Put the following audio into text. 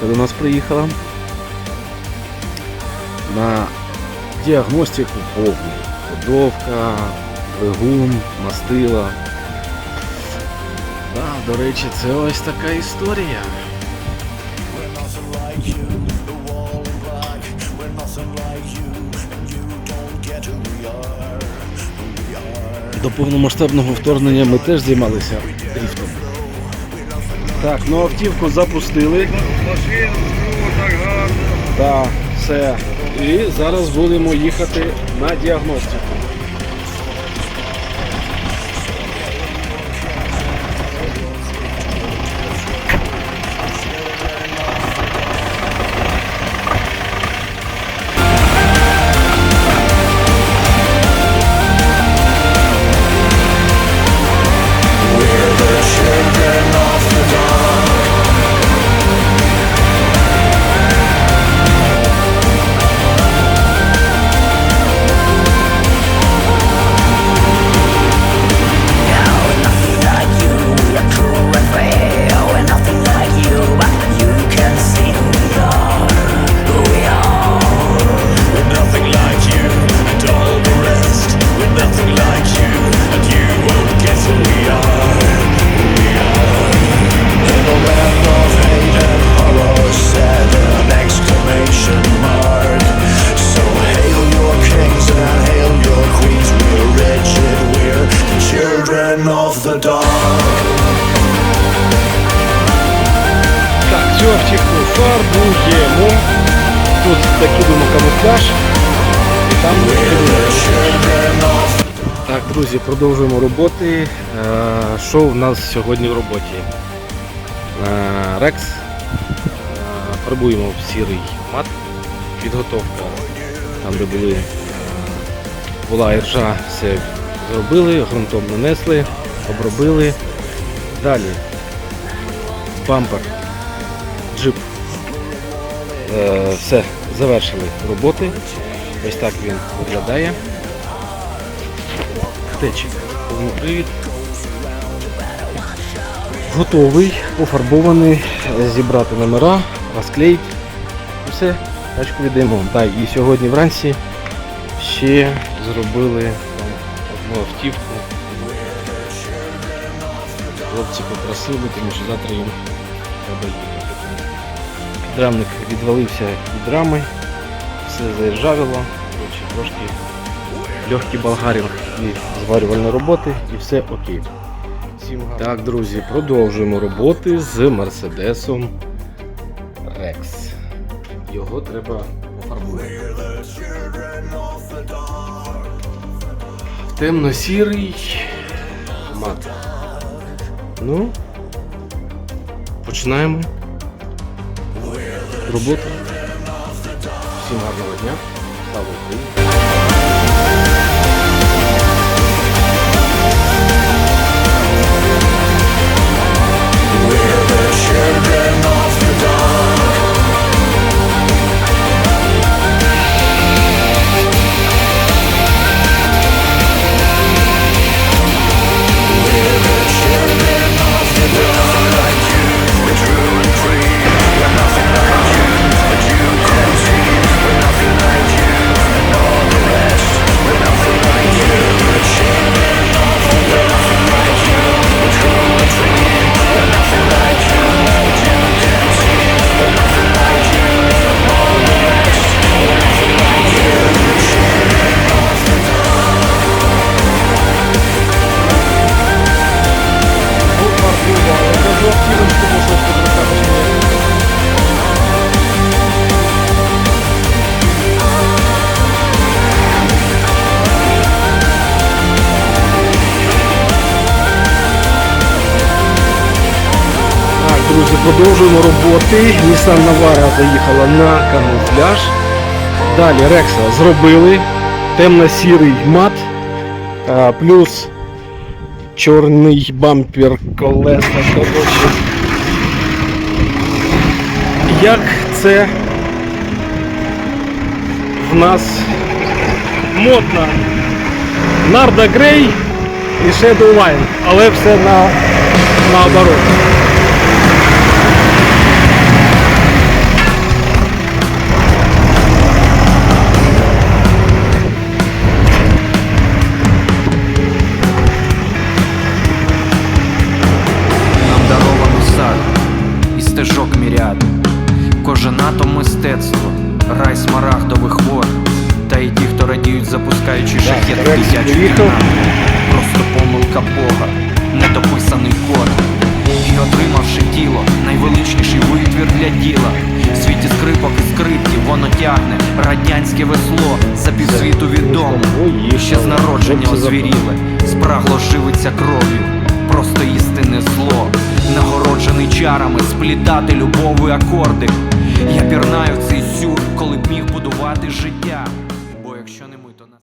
Така до нас приїхала. На діагностику повну. Ходовка, двигун, мастила. Да, до речі, це ось така історія. До повномасштабного вторгнення ми теж займалися дріфтом. Так, ну автівку запустили. Машину, так все. І зараз будемо їхати на діагностику. Закидуємо камуфляж. І там Так, друзі, продовжуємо роботи. Е, Що в нас сьогодні в роботі? Е, Рекс. Е, Фарбуємо в сірий мат. Підготовка. Там, де були, була іржа, все зробили, ґрунтом нанесли, обробили. Далі. Бампер. Джип. Все, завершили роботи. Ось так він виглядає. Течик, повний. Готовий, пофарбований, зібрати номера, розклеїть. Все, тачку віддаємо. Так, і сьогодні вранці ще зробили одну автівку. Хлопці попросили, тому що завтра їм треба їхати. Підрамник відвалився від рами, все заіржавіло, трошки легкий болгаринг і зварювальні роботи, і все окей. Так, друзі, продовжуємо роботи з Мерседесом Rex. Його треба пофарбувати. Темно-сірий мат. Ну, починаємо роботу. Всім гарного дня. Слава Україні! Продовжуємо роботи. Nissan Navara заїхала на камуфляж. Далі Рекса зробили. Темно-сірий мат. плюс чорний бампер колеса. Коротше. Як це в нас модно. Нарда Грей і Shadow Line, але все на, наоборот. мистецтво, рай смарагдових вор, та й ті, хто радіють, запускаючи шахет дитячу війна. Просто помилка Бога, недописаний код. І, отримавши тіло, найвеличніший витвір для діла. В Світі скрипок і скрипті, воно тягне радянське весло за півсвіту відомо. Ще з народження озвіріле, спрагло живиться кров'ю чарами сплітати любові акорди. Я пірнаю цей сюр, коли б міг будувати життя.